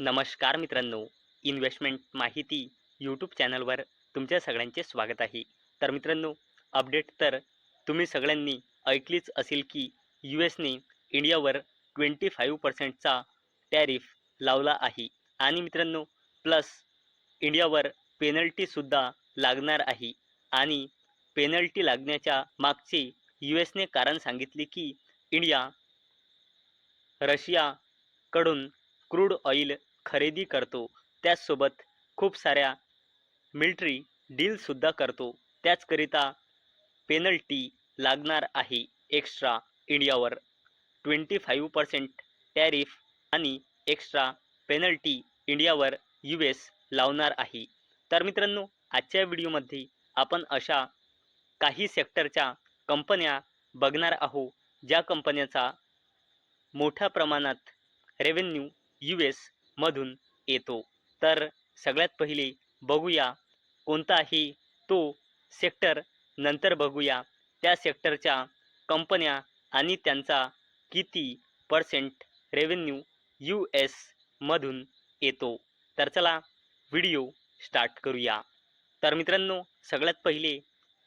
नमस्कार मित्रांनो इन्व्हेस्टमेंट माहिती यूट्यूब चॅनलवर तुमच्या सगळ्यांचे स्वागत आहे. तर मित्रांनो अपडेट तर तुम्ही सगळ्यांनी ऐकलीच असेल की यू एसने इंडियावर ट्वेंटी फाईव्ह पर्सेंटचा टॅरिफ लावला आहे. आणि मित्रांनो प्लस इंडियावर पेनल्टीसुद्धा लागणार आहे. आणि पेनल्टी लागण्याच्या मागचे यू एसने कारण सांगितले की इंडिया रशियाकडून क्रूड ऑइल खरेदी करतो. त्याचसोबत खूप साऱ्या मिल्ट्री डीलसुद्धा करतो. त्याचकरिता पेनल्टी लागणार आहे एक्स्ट्रा इंडियावर. ट्वेंटी फाईव्ह पर्सेंट टॅरिफ आणि एक्स्ट्रा पेनल्टी इंडियावर यू एस लावणार आहे. तर मित्रांनो आजच्या व्हिडिओमध्ये आपण अशा काही सेक्टरच्या कंपन्या बघणार आहोत. ज्या कंपन्याचा मोठ्या प्रमाणात रेव्हेन्यू यू एस मधून येतो. तर सगळ्यात पहिले बघूया कोणता आहे तो सेक्टर नंतर बघूया. त्या सेक्टरच्या कंपन्या आणि त्यांचा किती पर्सेंट रेव्हेन्यू यू एसमधून येतो. तर चला व्हिडिओ स्टार्ट करूया. तर मित्रांनो सगळ्यात पहिले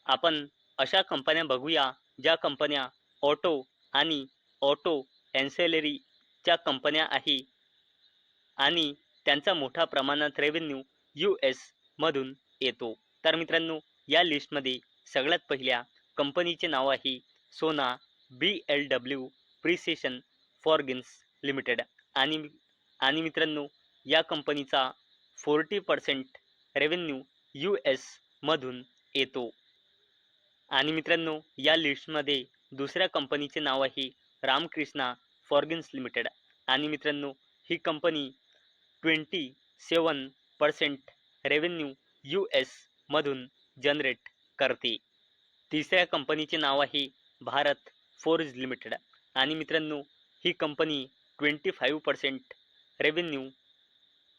आपण अशा कंपन्या बघूया ज्या कंपन्या ऑटो आणि ऑटो ॲन्सेलरीच्या कंपन्या आहे. आणि त्यांचा मोठ्या प्रमाणात रेव्हेन्यू यू एसमधून येतो. तर मित्रांनो या लिस्टमध्ये सगळ्यात पहिल्या कंपनीचे नाव आहे Sona B L W precision forgings limited आणि आणि मित्रांनो या कंपनीचा फोर्टी पर्सेंट रेव्हेन्यू यू एसमधून येतो. आणि मित्रांनो या लिस्टमध्ये दुसऱ्या कंपनीचे नाव आहे रामकृष्णा फॉर्गिन्स लिमिटेड आणि मित्रांनो ही company twenty seven percent revenue U एसमधून generate करते. तिसऱ्या कंपनीचे नाव आहे भारत फोर्ज लिमिटेड आणि मित्रांनो ही company twenty five percent revenue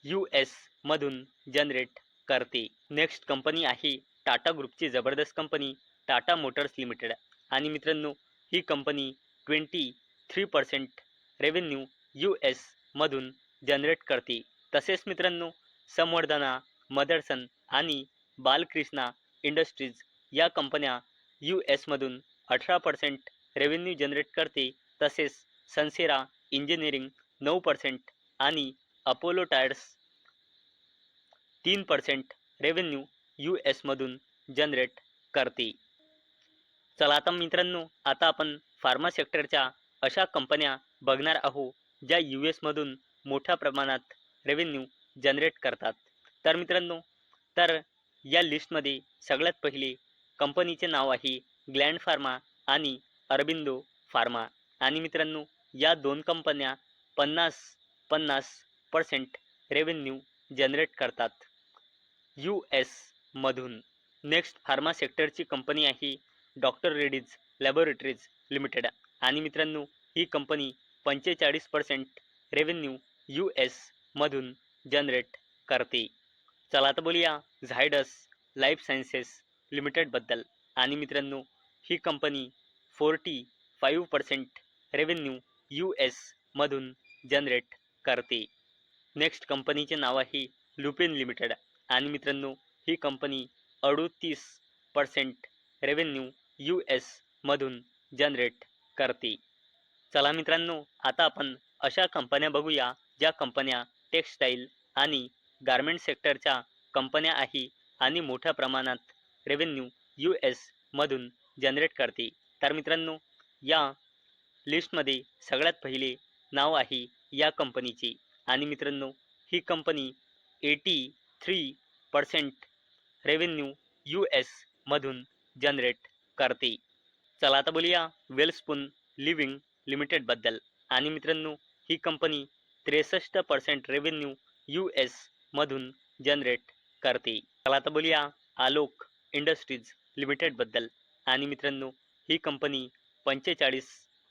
U एसमधून generate करते. नेक्स्ट कंपनी आहे टाटा ग्रुपची जबरदस्त कंपनी टाटा मोटर्स लिमिटेड आणि मित्रांनो ही company twenty three percent revenue U एसमधून generate करते. तसेच मित्रांनो संवर्धना मदरसन आणि बालकृष्णा इंडस्ट्रीज या कंपन्या यू एसमधून अठरा पर्सेंट रेव्हेन्यू जनरेट करते. तसेच सनसेरा इंजिनिअरिंग नऊ पर्सेंट आणि अपोलो टायर्स तीन पर्सेंट रेव्हेन्यू यू एसमधून जनरेट करते. चला आता मित्रांनो आता आपण फार्मा सेक्टरच्या अशा कंपन्या बघणार आहोत ज्या यू एसमधून मोठ्या प्रमाणात रेव्हेन्यू जनरेट करतात. तर मित्रांनो तर या लिस्टमध्ये सगळ्यात पहिले कंपनीचे नाव आहे ग्लँड फार्मा आणि अरबिंदो फार्मा आणि मित्रांनो या दोन कंपन्या पन्नास पन्नास पर्सेंट रेव्हेन्यू जनरेट करतात. यू एसमधून नेक्स्ट फार्मा सेक्टरची कंपनी आहे डॉक्टर रेडीज लॅबोरेटरीज लिमिटेड आणि मित्रांनो ही कंपनी पंचेचाळीस पर्सेंट रेव्हेन्यू यू एस मधून जनरेट करते. चला आता बोलूया झायडस लाईफ सायन्सेस लिमिटेडबद्दल आणि मित्रांनो ही company forty five percent revenue U एसमधून generate करते. नेक्स्ट कंपनीचे नाव आहे लुपिन लिमिटेड. आणि मित्रांनो ही कंपनी अडोतीस पर्सेंट रेव्हेन्यू यू एसमधून जनरेट करते. चला मित्रांनो आता आपण अशा कंपन्या बघूया ज्या कंपन्या टेक्सटाईल आणि गारमेंट सेक्टरच्या कंपन्या आहे आणि मोठ्या प्रमाणात रेव्हेन्यू यू एसमधून जनरेट करते. तर मित्रांनो या लिस्टमध्ये सगळ्यात पहिले नाव आहे या कंपनीचे आणि मित्रांनो ही company eighty three percent revenue U एसमधून generate करते. चला आता बोलूया वेलस्पून लिव्हिंग लिमिटेडबद्दल आणि मित्रांनो ही कंपनी त्रेसष्ट पर्सेंट रेव्हेन्यू यू एसमधून जनरेट करते. चला आता बोलूया आलोक इंडस्ट्रीज लिमिटेडबद्दल आणि मित्रांनो ही कंपनी पंचेचाळीस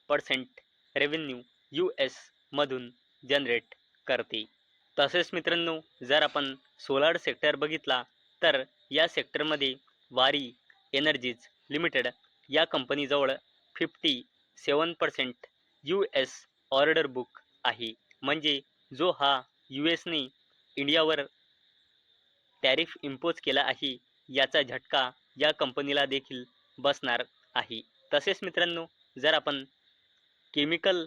पर्सेंट रेव्हेन्यू यू एसमधून जनरेट करते. तसेच मित्रांनो जर आपण सोलार सेक्टर बघितला तर या सेक्टरमध्ये वारी एनर्जीज लिमिटेड या कंपनीजवळ fifty seven percent U S order book आहे. म्हणजे जो हा यू एसने इंडियावर टॅरिफ इम्पोज केला आहे याचा झटका या कंपनीला देखील बसणार आहे. तसेच मित्रांनो जर आपण केमिकल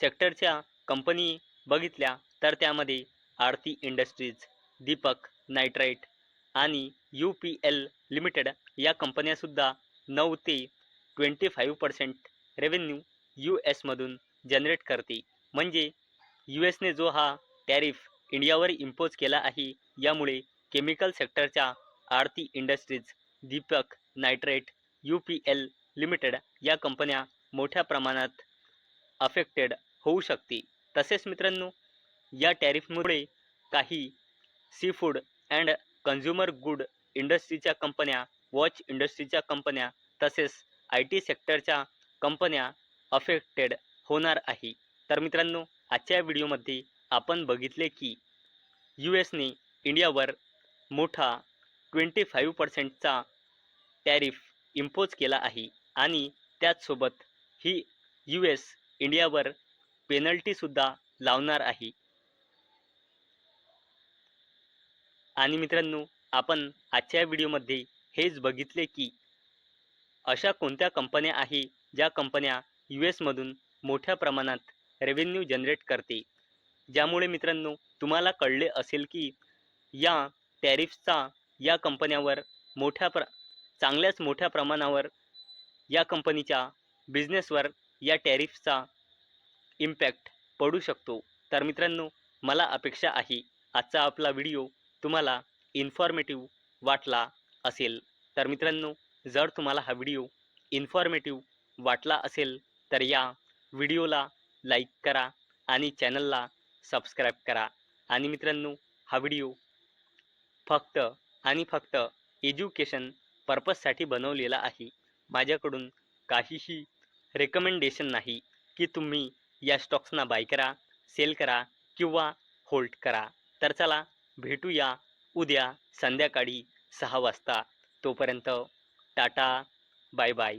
सेक्टरच्या कंपनी बघितल्या तर त्यामध्ये आरती इंडस्ट्रीज दीपक नायट्राईट आणि यू पी एल लिमिटेड या कंपन्यासुद्धा नऊ ते twenty five percent revenue U एसमधून generate करते. म्हणजे यू एसने जो हा टॅरिफ इंडियावर इम्पोज केला आहे यामुळे chemical सेक्टरच्या Aarti industries Deepak nitrite U P L limited या कंपन्या मोठ्या प्रमाणात अफेक्टेड होऊ शकते. तसेच मित्रांनो या टॅरिफमुळे काही sea food and consumer good इंडस्ट्रीच्या कंपन्या वॉच इंडस्ट्रीच्या कंपन्या तसेच आय टी सेक्टरच्या कंपन्या अफेक्टेड होणार आहे. तर मित्रांनो आजच्या व्हिडिओमध्ये आपण बघितले की यू एसने इंडियावर मोठा ट्वेंटी फाईव्ह पर्सेंटचा टॅरिफ इम्पोज केला आहे आणि त्याचसोबत ही यू एस इंडियावर पेनल्टीसुद्धा लावणार आहे. आणि मित्रांनो आपण आजच्या व्हिडिओमध्ये हेच बघितले की अशा कोणत्या कंपन्या आहे ज्या कंपन्या यू एसमधून मोठ्या प्रमाणात रेव्हेन्यू जनरेट करते. ज्यामुळे मित्रांनो तुम्हाला कळले असेल की या टॅरिफचा या कंपन्यावर मोठ्या प्र चांगल्याच मोठ्या प्रमाणावर या कंपनीच्या बिझनेसवर या टॅरिफचा इम्पॅक्ट पडू शकतो. तर मित्रांनो मला अपेक्षा आहे आजचा आपला व्हिडिओ तुम्हाला इन्फॉर्मेटिव्ह वाटला असेल. तर मित्रांनो जर तुम्हाला हा व्हिडिओ इन्फॉर्मेटिव्ह वाटला असेल तर या व्हिडिओला लाईक करा आणि चॅनलला सबस्क्राईब करा. आणि मित्रांनो हा व्हिडिओ फक्त आणि फक्त एज्युकेशन पर्पजसाठी बनवलेला आहे. माझ्याकडून काहीही रेकमेंडेशन नाही की तुम्ही या स्टॉक्सना बाय करा सेल करा किंवा होल्ड करा. तर चला भेटूया उद्या संध्याकाळी सहा वाजता. तोपर्यंत टाटा बाय बाय